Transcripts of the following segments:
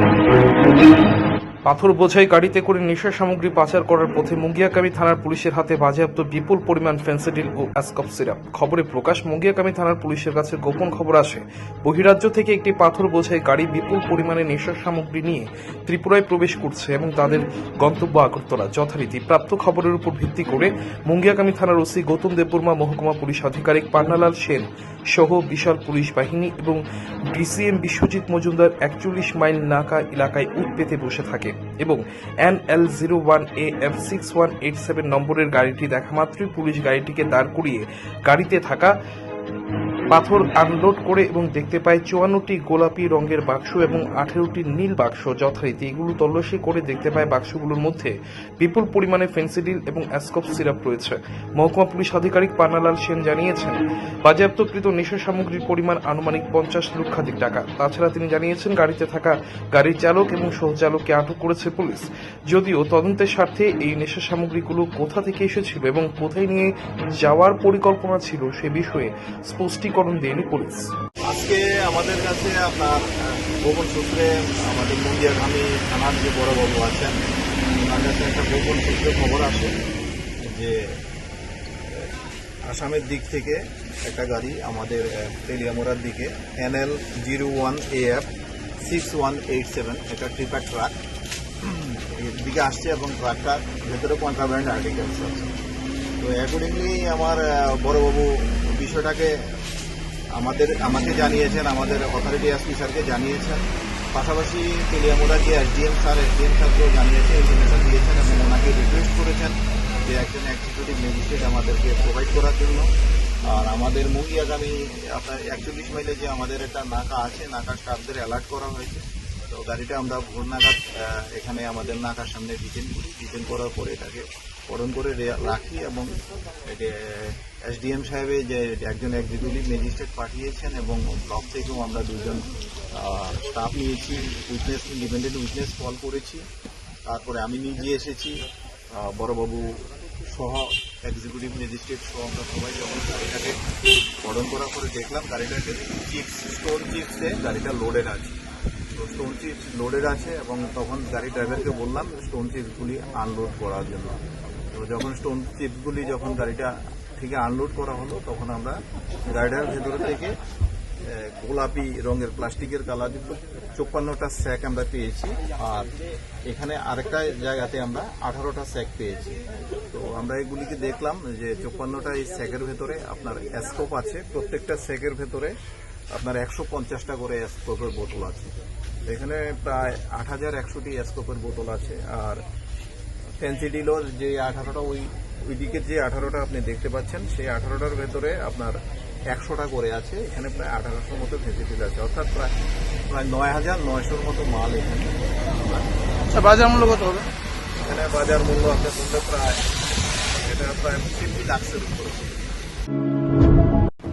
Thank you. পাথর বোঝাই গাড়িতে করে নেশা সামগ্রী পাচার করার পথে মুঙ্গিয়াকামী থানার পুলিশের হাতে বাজেয়াপ্ত বিপুল পরিমাণ ফেন্সিডিল ও অ্যাসকপ সিরাপ। খবরে প্রকাশ, মুঙ্গিয়াকামী থানার পুলিশের কাছে গোপন খবর আসে। বহিরাজ্য থেকে একটি পাথর বোঝাই গাড়ি বিপুল পরিমাণে নেশা সামগ্রী নিয়ে ত্রিপুরায় প্রবেশ করছে এবং তাদের গন্তব্য আগরতলা। যথারীতি প্রাপ্ত খবরের উপর ভিত্তি করে মুঙ্গিয়াকামী থানার ওসি গৌতম দেববর্মা, মহকুমা পুলিশ আধিকারিক পান্নালাল সেন সহ বিশাল পুলিশ বাহিনী এবং ডিসিএম বিশ্বজিৎ মজুমদার একচল্লিশ মাইল নাকা এলাকায় উঠ পেতে বসে থাকে। এবং N L zero one A F six one eight seven নম্বরের গাড়িটি দেখা মাত্রই পুলিশ গাড়িটিকে দাঁড় করিয়ে গাড়িতে থাকা পাথর আনলোড করে এবং দেখতে পায় চুয়ান্নটি গোলাপি রঙের বাক্স এবং আঠেরোটি নীল বাক্স যথারীতি এগুলো তল্লাশি করে দেখতে পায় বাক্সগুলোর মধ্যে। বিপুল পরিমাণে ফেন্সিডিল এবং অ্যাসকপ সিরাপ রয়েছে। মহকুমা পুলিশ আধিকারিক পান্নালাল সেন জানিয়েছেন, বাজেয়াপ্তকৃত নেশা সামগ্রীর পরিমাণ আনুমানিক পঞ্চাশ লক্ষাধিক টাকা। তাছাড়া তিনি জানিয়েছেন, গাড়িতে থাকা গাড়ির চালক এবং সহচালককে আটক করেছে পুলিশ। যদিও তদন্তের স্বার্থে এই নেশা সামগ্রীগুলো কোথা থেকে এসেছিল এবং কোথায় নিয়ে যাওয়ার পরিকল্পনা ছিল সে বিষয়ে স্পষ্টীকরণ দেয়নি পুলিশ। আজকে আমাদের কাছে আপনার গোপন সূত্রে আমাদের মুন্দিয়াগামী থানার যে বড়বাবু আছেন, তার কাছে একটা গোপন সূত্রে খবর আসে যে আসামের দিক থেকে একটা গাড়ি আমাদের তেলিয়ামোড়ার দিকে N L zero one F six one eight seven একটা ট্রিপার ট্রাক দিকে আসছে এবং ট্রাকটার ভেতরে কন্ট্রাব্যান্ড আর্টিকেলস আছে। তো অ্যাকর্ডিংলি আমার বড়বাবু বিষয়টাকে আমাদের, আমাকে জানিয়েছেন, আমাদের অথরিটি এসপি স্যারকে জানিয়েছেন। পাশাপাশি তেলিয়ামোড়ার যে এসডিএম স্যার এসডিএম স্যারকেও জানিয়েছে ইনফরমেশন দিয়েছেন এবং ওনাকে রিকোয়েস্ট করেছেন যে একজন এক্সিকিউটিভ ম্যাজিস্ট্রেট আমাদেরকে প্রোভাইড করার জন্য। আর আমাদের মুঙ্গিয়াগামী আপনার একচল্লিশ মাইলে যে আমাদের একটা নাকা আছে, নাকা স্টাফদের অ্যালার্ট করা হয়েছে। তো গাড়িটা আমরা ভোর নাগাদ এখানে আমাদের নাকার সামনে ডিটেন করি। ডিটেন করার পরে এটাকে পরণ করে রাখি এবং এসডিএম সাহেবে যে একজন এক্সিকিউটিভ ম্যাজিস্ট্রেট পাঠিয়েছেন এবং ব্লক থেকেও আমরা দুজন স্টাফ নিয়েছি উইটনেস ইন্ডিপেন্ডেন্ট উইটনেস কল করেছি। তারপরে আমি নিজে এসেছি। বড়বাবু সহ এক্সিকিউটিভ ম্যাজিস্ট্রেট সহ আমরা সবাই যখন গাড়িটাকে পরণ করার পরে দেখলাম গাড়িটাকে চিপস স্টোন চিপসে গাড়িটা লোডেড আছে। তো স্টোন চিপস লোডেড আছে এবং তখন গাড়ি ড্রাইভারকে বললাম স্টোন চিপসগুলি আনলোড করার জন্য। তো যখন স্টোন চিপসগুলি যখন গাড়িটা থেকে আনলোড করা হলো, তখন আমরা গাড়িটার ভেতর থেকে গোলাপি রঙের প্লাস্টিকের কালার চোপ্পান্নটা স্যাক আমরা পেয়েছি। আর এখানে আরেকটা জায়গাতে আমরা আঠারোটা স্যাক পেয়েছি। তো আমরা এগুলিকে দেখলাম যে চোপ্পান্নটা এই স্যাকের ভেতরে আপনার স্কোপ আছে। প্রত্যেকটা স্যাকের ভেতরে আপনার একশো পঞ্চাশটা করে স্কোপের বোতল আছে। এখানে প্রায় আট হাজার একশোটি স্কোপের বোতল আছে। আর ফেন্সিডিলোর যে আঠারোটা ওই ওই দিকের যে আঠারোটা আপনি দেখতে পাচ্ছেন সেই আঠারোটার ভেতরে আপনার একশোটা করে আছে। এখানে প্রায় আঠারোশোর মতো ফেন্সিডিল আছে। অর্থাৎ প্রায় প্রায় নয় হাজার নয়শোর মতো মাল এখানে আচ্ছা বাজার মূল্য কত হবে? এখানে বাজার মূল্য আপনার প্রায় এটা প্রায় ফিফটি লাক্সের উপরে।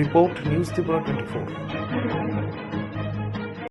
Report news Tripura twenty four